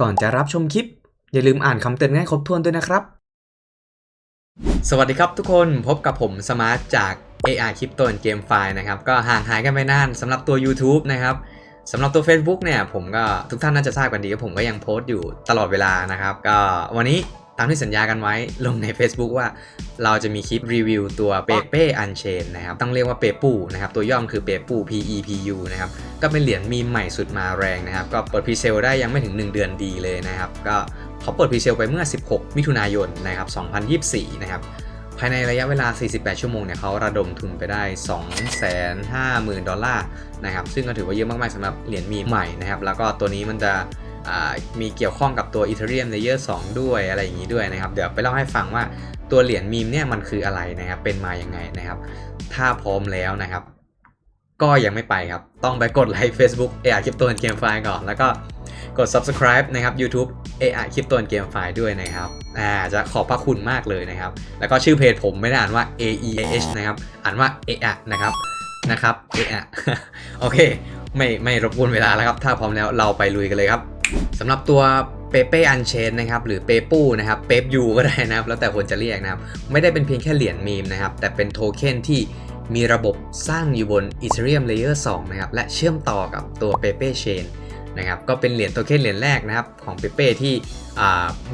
ก่อนจะรับชมคลิป อย่าลืมอ่านคำเตือนง่ายครบถ้วนด้วยนะครับ สวัสดีครับทุกคนพบกับผมสมาร์ทจาก AR คลิปตัวเกมไฟล์นะครับ ก็ห่างหายกันไปนานสำหรับตัว YouTube นะครับสำหรับตัว Facebook เนี่ยผมก็ทุกท่านน่าจะทราบกันดีว่าผมก็ยังโพสต์อยู่ตลอดเวลานะครับ ก็วันนี้ ตามที่สัญญากันไว้ลงใน Facebook ว่าเราจะมีคลิปรีวิวตัว p e p e Unchain นะครับ ต้องเรียกว่า p e p u นะครับตัวย่อมคือ p e p u P E P U นะครับ ก็เป็นเหรียญมีมใหม่สุดมาแรงนะครับ ก็เปิดพรีเซลได้ยังไม่ถึง 1 เดือนดีเลยนะครับ ก็เขาเปิดพรีเซลไปเมื่อ 16 มิถุนายนนะครับ 2024 นะครับภายในระยะเวลา 48 ชั่วโมง เนี่ยเขาระดมทุนไปได้ 250,000 ดอลลาร์ นะครับ ซึ่งก็ถือว่าเยอะมาก ๆสำหรับเหรียญมีมใหม่นะครับ แล้วก็ตัวนี้มันจะอ่า มีเกี่ยวข้องกับตัว Ethereum Layer 2 ด้วยอะไรอย่างนี้ด้วยนะครับ เดี๋ยวไปเล่าให้ฟังว่าตัวเหรียญมีมเนี่ยมันคืออะไรนะครับ เป็นมาอย่างไงนะครับ ถ้าพร้อมแล้วนะครับ ก็ยังไม่ไปครับ ต้องไปกดไลค์ Facebook AR Crypto and Game File ก่อน แล้วก็กด subscribe นะครับ YouTube AR Crypto and Game File ด้วยนะครับ อ่า จะขอบพระคุณมากเลยนะครับ แล้วก็ชื่อเพจผมไม่ได้อ่านว่า A E A H นะครับ อ่านว่า AR นะครับ นะครับ AR โอเค ไม่ไม่รบกวนเวลาแล้วครับ ถ้าพร้อมแล้วเราไปลุยกันเลยครับ สำหรับตัวเปเป้อันเชนนะครับหรือเปปูนะครับเปปยูก็ได้นะครับ แล้วแต่คนจะเรียกนะครับ ไม่ได้เป็นเพียงแค่เหรียญมีมนะครับ แต่เป็นโทเค็นที่มีระบบสร้างอยู่บน Ethereum Layer 2 นะครับ และเชื่อมต่อกับตัว Pepe Chain นะครับก็เป็นเหรียญโทเค็นเหรียญแรกนะครับของ Pepe ที่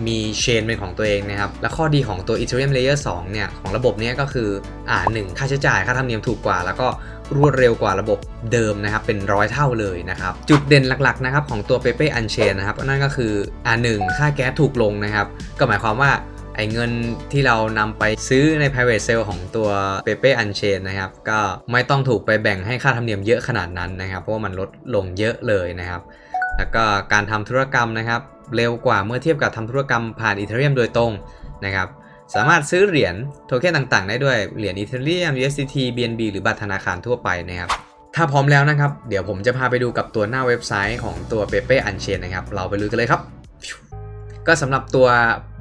มีเชนเป็นของตัวเองนะครับและข้อดีของตัว Ethereum Layer 2เนี่ยของระบบนี้ก็คืออ่าหนึ่งค่าใช้จ่ายค่าธรรมเนียมถูกกว่า แล้วก็รวดเร็วกว่าระบบเดิมนะครับเป็นร้อยเท่าเลยนะครับจุดเด่นหลักๆนะครับของตัว Pepe Unchain นะครับนั่นก็คืออ่าหนึ่งค่าแก๊สถูกลงนะครับก็หมายความว่าไอ้เงินที่เรานำไปซื้อใน private sale ของตัว Pepe Unchain นะครับ ก็ไม่ต้องถูกไปแบ่งให้ค่าธรรมเนียมเยอะขนาดนั้นนะครับ เพราะว่ามันลดลงเยอะเลยนะครับ แล้วก็การทำธุรกรรมนะครับ เร็วกว่าเมื่อเทียบกับทำธุรกรรมผ่าน Ethereum โดยตรงนะครับสามารถซื้อเหรียญโทเค็นต่างๆ ได้ด้วยเหรียญ Ethereum USDT BNB หรือบัตรธนาคารทั่วไปนะครับถ้าพร้อมแล้วนะครับ เดี๋ยวผมจะพาไปดูกับตัวหน้าเว็บไซต์ของตัว Pepe Unchain นะครับ เราไปลุยกันเลยครับ ก็สำหรับตัว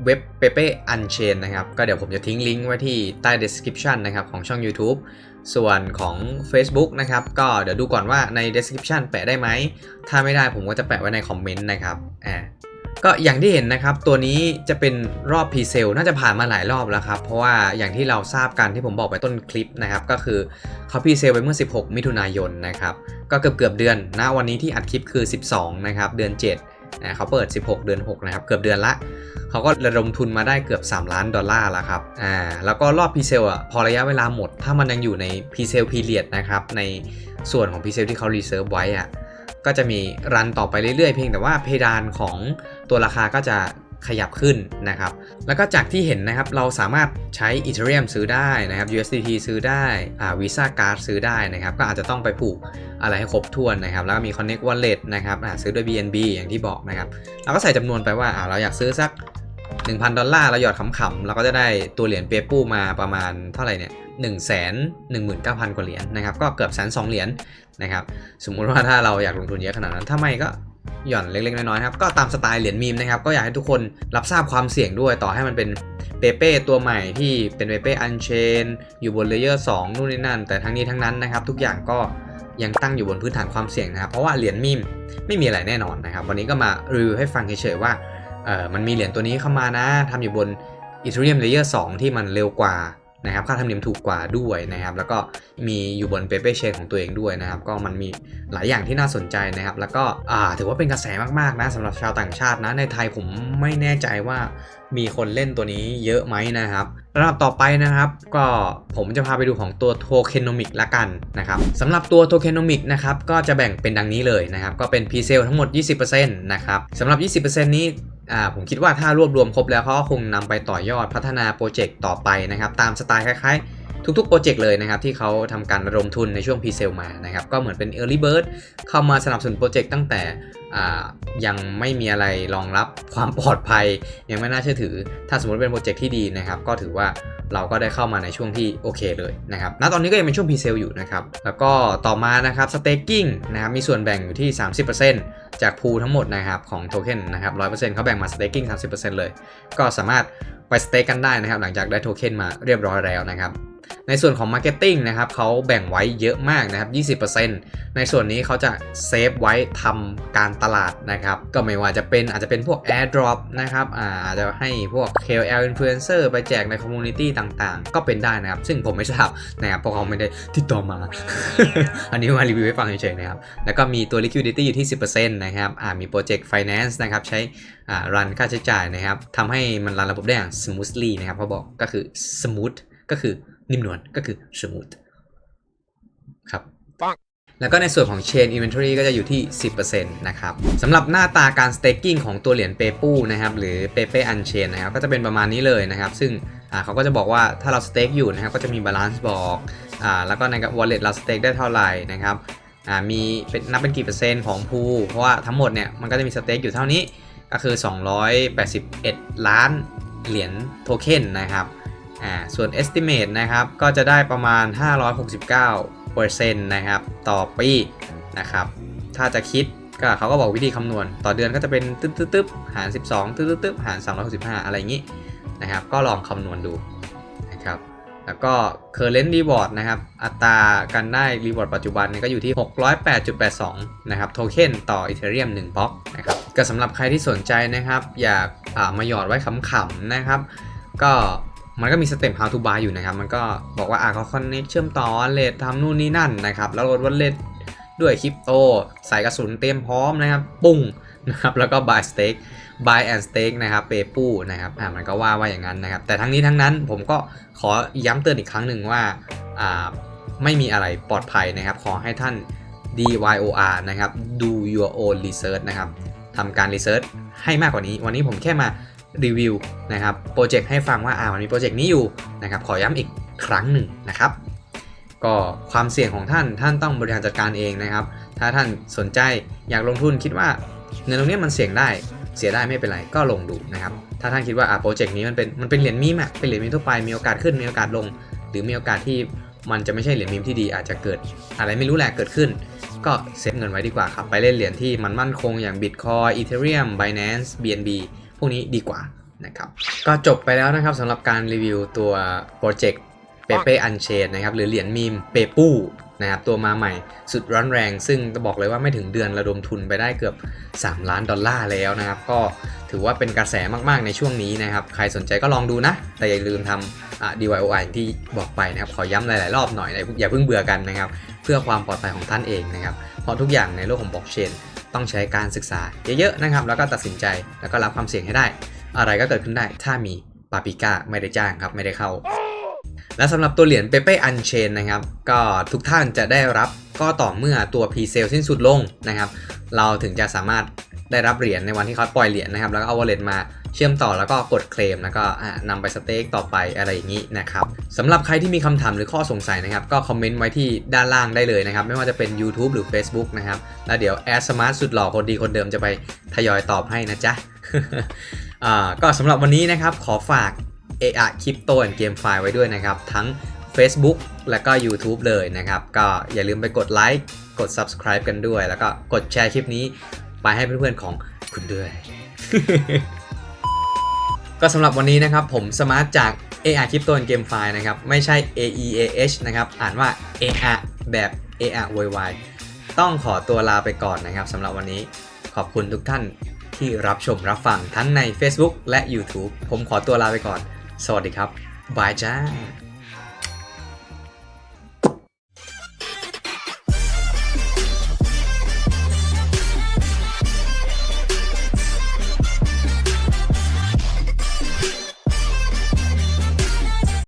เว็บ Pepe Unchain นะครับ ก็เดี๋ยวผมจะทิ้งลิงก์ไว้ที่ใต้ description นะครับของช่อง YouTube ส่วนของ Facebook นะครับ ก็เดี๋ยวดูก่อนว่าใน description แปะได้ไหม ถ้าไม่ได้ผมก็จะแปะไว้ในคอมเมนต์นะครับอ่าก็อย่างที่เห็นนะครับ ตัวนี้จะเป็นรอบพรีเซลน่าจะผ่านมาหลายรอบแล้วครับ เพราะว่าอย่างที่เราทราบกันที่ผมบอกไปต้นคลิปนะครับ ก็คือเขาพรีเซลไปเมื่อ 16 มิถุนายนนะครับ ก็เกือบเกือบเดือนนะวันนี้ที่อัดคลิปคือ 12 นะครับ เดือน 7 นะเขาเปิด 16 เดือน 6 นะครับ เกือบเดือนละ เขาก็ระดมทุนมาได้เกือบ 3 ล้านดอลลาร์แล้วครับ อ่า แล้วก็รอบพรีเซลอะ พอระยะเวลาหมด ถ้ามันยังอยู่ในพรีเซลพีเรียดนะครับ ในส่วนของพรีเซลที่เขารีเซิร์ฟไว้อะ ก็จะมีรันต่อไปเรื่อยๆ เพียงแต่ว่าเพดานของตัวราคาก็จะ ขยับขึ้นนะครับ แล้วก็จากที่เห็นนะครับเราสามารถใช้ Ethereum ซื้อได้นะครับ USDT ซื้อได้อ่า Visa Card ซื้อได้นะครับ ก็อาจจะต้องไปผูกอะไรให้ครบถ้วนนะครับ แล้วก็มี Connect Wallet นะครับอ่าซื้อด้วย BNB อย่างที่บอกนะครับเราก็ใส่จำนวนไปว่าอ่าเราอยากซื้อสัก 1,000 ดอลลาร์เราหยอดขำๆเราก็จะได้ตัวเหรียญเปปูมาประมาณเท่าไหร่เนี่ย1 1 9 0 0 0 กว่าเหรียญนะครับ ก็เกือบแสนสองเหรียญนะครับ สมมุติว่าถ้าเราอยากลงทุนเยอะขนาดนั้น ถ้าไม่ก็ หย่อนเล็กๆน้อยๆครับก็ตามสไตล์เหรียญมีมนะครับก็อยากให้ทุกคนรับทราบความเสี่ยงด้วยต่อให้มันเป็นเปเป้ตัวใหม่ที่เป็นเปเป้อันเชนอยู่บนเลเยอร์2นู่นนี่นั่น แต่ทั้งนี้ทั้งนั้นนะครับ ทุกอย่างก็ยังตั้งอยู่บนพื้นฐานความเสี่ยงนะครับ เพราะว่าเหรียญมีมไม่มีอะไรแน่นอนนะครับ วันนี้ก็มารีวิวให้ฟังเฉยๆว่าเออมันมีเหรียญตัวนี้เข้ามานะทำอยู่บน Ethereum Layer 2ที่มันเร็วกว่า นะครับค่าธรรมเนียมถูกกว่าด้วยนะครับ แล้วก็มีอยู่บน Pepe Chain ของตัวเองด้วยนะครับ ก็มันมีหลายอย่างที่น่าสนใจนะครับ แล้วก็ถือว่าเป็นกระแสมากๆนะสำหรับชาวต่างชาตินะในไทยผมไม่แน่ใจว่ามีคนเล่นตัวนี้เยอะไหมนะครับระดับต่อไปนะครับ ก็ผมจะพาไปดูของตัว Tokenomic ละกันนะครับสำหรับตัว Tokenomic นะครับก็จะแบ่งเป็นดังนี้เลยนะครับ ก็เป็น Pre Sale ทั้งหมด 20%นะครับสำหรับ 20%นี้ อ่าผมคิดว่าถ้ารวบรวมครบแล้วเขาก็คงนำไปต่อยอดพัฒนาโปรเจกต์ต่อไปนะครับ ตามสไตล์คล้ายๆ ทุกๆโปรเจกต์เลยนะครับ ที่เขาทำการระดมทุนในช่วงพีเซลมานะครับ ก็เหมือนเป็น Early Bird เข้ามาสนับสนุนโปรเจกต์ตั้งแต่ ยังไม่มีอะไรรองรับความปลอดภัย ยังไม่น่าเชื่อถือ ถ้าสมมติเป็นโปรเจกต์ที่ดีนะครับ ก็ถือว่าเราก็ได้เข้ามาในช่วงที่โอเคเลยนะครับ ณ ตอนนี้ก็ยังเป็นช่วงพรีเซลอยู่นะครับ แล้วก็ต่อมานะครับสเต็กกิ้งนะครับ มีส่วนแบ่งอยู่ที่ 30%จากพูทั้งหมดนะครับของโทเค็นนะครับ 100%เขาแบ่งมาสเต็กกิ้ง30%เลย ก็สามารถไปสเต็กกันได้นะครับ หลังจากได้โทเค็นมาเรียบร้อยแล้วนะครับ ในส่วนของ Marketing นะครับเขาแบ่งไว้เยอะมากนะครับ 20%ในส่วนนี้เขาจะเซฟไว้ทำการตลาดนะครับก็ไม่ว่าจะเป็นอาจจะเป็นพวก AirDrop นะครับอาจจะให้พวก KOL Influencer ไปแจกใน Community ต่างๆ ก็เป็นได้นะครับ ซึ่งผมไม่ทราบนะครับเพราะเขาไม่ได้ติดต่อมา อันนี้มารีวิวให้ฟังเฉยๆนะครับ แล้วก็มีตัว liquidity อยู่ที่ 10%นะครับมี project finance นะครับใช้อ่า run ค่าใช้จ่ายนะครับทำให้มันรันระบบได้อย่าง smoothly นะครับเขาบอกก็คือ smooth ก็คือ นิ่มนวลก็คือ smooth ครับแล้วก็ในส่วนของ Chain Inventory ก็จะอยู่ที่ 10%นะครับสำหรับหน้าตาการ staking ของตัวเหรียญเปปูนะครับหรือ Pepe Unchain นะครับก็จะเป็นประมาณนี้เลยนะครับ ซึ่งอ่าเขาก็จะบอกว่าถ้าเรา stake อยู่นะครับก็จะมี balance บอกอ่าแล้วก็ใน wallet เรา stake ได้เท่าไหร่นะครับอ่ามีเป็นนับเป็นกี่เปอร์เซ็นต์ของพูเพราะว่าทั้งหมดเนี่ยมันก็จะมี stake อยู่เท่านี้ก็คือ 281 ล้านเหรียญโทเค็นนะครับ อ่าส่วน estimate นะครับก็จะได้ประมาณ 569เปอร์เซ็นต์นะครับต่อปีนะครับถ้าจะคิดก็เขาก็บอกวิธีคำนวณ ต่อเดือนก็จะเป็นตึ๊บตึ๊บตึ๊บหาร 12ตึ๊บตึ๊บตึ๊บหาร 365 อะไรอย่างนี้นะครับก็ลองคำนวณดูนะครับแล้วก็ current reward นะครับอัตราการได้ reward ปัจจุบันเนี่ยก็อยู่ที่ 608.82 นะครับโทเค็นต่อ Ethereum 1บล็อกนะครับก็สำหรับใครที่สนใจนะครับ อยากามาหยอดไว้ขำๆนะครับ ก็ มันก็มีสเต็ป how to buy อยู่นะครับ มันก็บอกว่าอะเขา connect เชื่อมต่อ wallet ทำนู่นนี่นั่นนะครับ แล้วลด wallet ด้วยคริปโต ใส่กระสุนเตรียมพร้อมนะครับ ปุ้งนะครับ แล้วก็ buy stake buy and stake นะครับ เปปู้นะครับ อ่ามันก็ว่าว่าอย่างนั้นนะครับ แต่ทั้งนี้ทั้งนั้นผมก็ขอย้ำเตือนอีกครั้งหนึ่งว่า อ่า ไม่มีอะไรปลอดภัยนะครับ ขอให้ท่าน DYOR นะครับ do your own research นะครับทำการ research ให้มากกว่านี้ วันนี้ผมแค่มา รีวิวนะครับโปรเจกต์ให้ฟังว่าอ่ามันมีโปรเจกต์นี้อยู่นะครับขอย้ำอีกครั้งหนึ่งนะครับ ก็ความเสี่ยงของท่านท่านต้องบริหารจัดการเองนะครับ ถ้าท่านสนใจอยากลงทุนคิดว่าเงินตรงนี้มันเสี่ยงได้เสียได้ไม่เป็นไรก็ลงดูนะครับ ถ้าท่านคิดว่าอ่าโปรเจกต์นี้มันเป็นมันเป็นเหรียญมีมอะเป็นเหรียญมีมทั่วไปมีโอกาสขึ้นมีโอกาสลง หรือมีโอกาสที่มันจะไม่ใช่เหรียญมีมที่ดีอาจจะเกิด อะไรไม่รู้แหละเกิดขึ้น ก็เซฟเงินไว้ดีกว่าครับ ไปเล่นเหรียญที่มันมั่นคงอย่าง Bitcoin Ethereum Binance BNB พวกนี้ดีกว่านะครับ ก็จบไปแล้วนะครับสำหรับการรีวิวตัวโปรเจกต์ Pepe Unchained นะครับหรือเหรียญมีมเปปูนะครับตัวมาใหม่สุดร้อนแรง ซึ่งจะบอกเลยว่าไม่ถึงเดือนระดมทุนไปได้เกือบ 3 ล้านดอลลาร์แล้วนะครับ ก็ถือว่าเป็นกระแสมากๆในช่วงนี้นะครับ ใครสนใจก็ลองดูนะ แต่อย่าลืมทำอะ DYOI อย่ที่บอกไปนะครับ ขอย้ำหลาย ๆ รอบหน่อยนะอย่าเพิ่งเบื่อกันนะครับ เพื่อความปลอดภัยของท่านเองนะครับ เพราะทุกอย่างในโลกของบล็อกเชน ต้องใช้การศึกษาเยอะๆนะครับ แล้วก็ตัดสินใจแล้วก็รับความเสี่ยงให้ได้ อะไรก็เกิดขึ้นได้ ถ้ามีปาปิก้าไม่ได้จ้างครับไม่ได้เข้า และสำหรับตัวเหรียญเปเป้อันเชนนะครับ ก็ทุกท่านจะได้รับก็ต่อเมื่อตัว p ีเซลสิ้นสุดลงนะครับ เราถึงจะสามารถได้รับเหรียญในวันที่เขาปล่อยเหรียญนะครับ แล้วก็เอาวอลเล็ตมา เชื่อมต่อแล้วก็กดเคลมแล้วก็นำไปสเต็กต่อไปอะไรอย่างนี้นะครับสำหรับใครที่มีคำถามหรือข้อสงสัยนะครับก็คอมเมนต์ไว้ที่ด้านล่างได้เลยนะครับไม่ว่าจะเป็น YouTube หรือ Facebook นะครับแล้วเดี๋ยวแอดสมาร์ทสุดหล่อคนดีคนเดิมจะไปทยอยตอบให้นะจ๊ะก็สำหรับวันนี้นะครับขอฝากเออะคริปโตแอนเกมไฟล์ไว้ด้วยนะครับ ทั้ง Facebook และก็ YouTube เลยนะครับ ก็อย่าลืมไปกดไลค์กด Subscribe กันด้วย แล้วก็กดแชร์คลิปนี้ไปให้เพื่อนๆของคุณด้วย ก็สำหรับวันนี้นะครับผมสมาร์ทจาก AR Crypto and GameFi นะครับ ไม่ใช่ AEAH นะครับ อ่านว่า AR แบบ AR YY ต้องขอตัวลาไปก่อนนะครับสำหรับวันนี้ขอบคุณทุกท่านที่รับชมรับฟังทั้งใน Facebook และ YouTube ผมขอตัวลาไปก่อน สวัสดีครับบายจ้า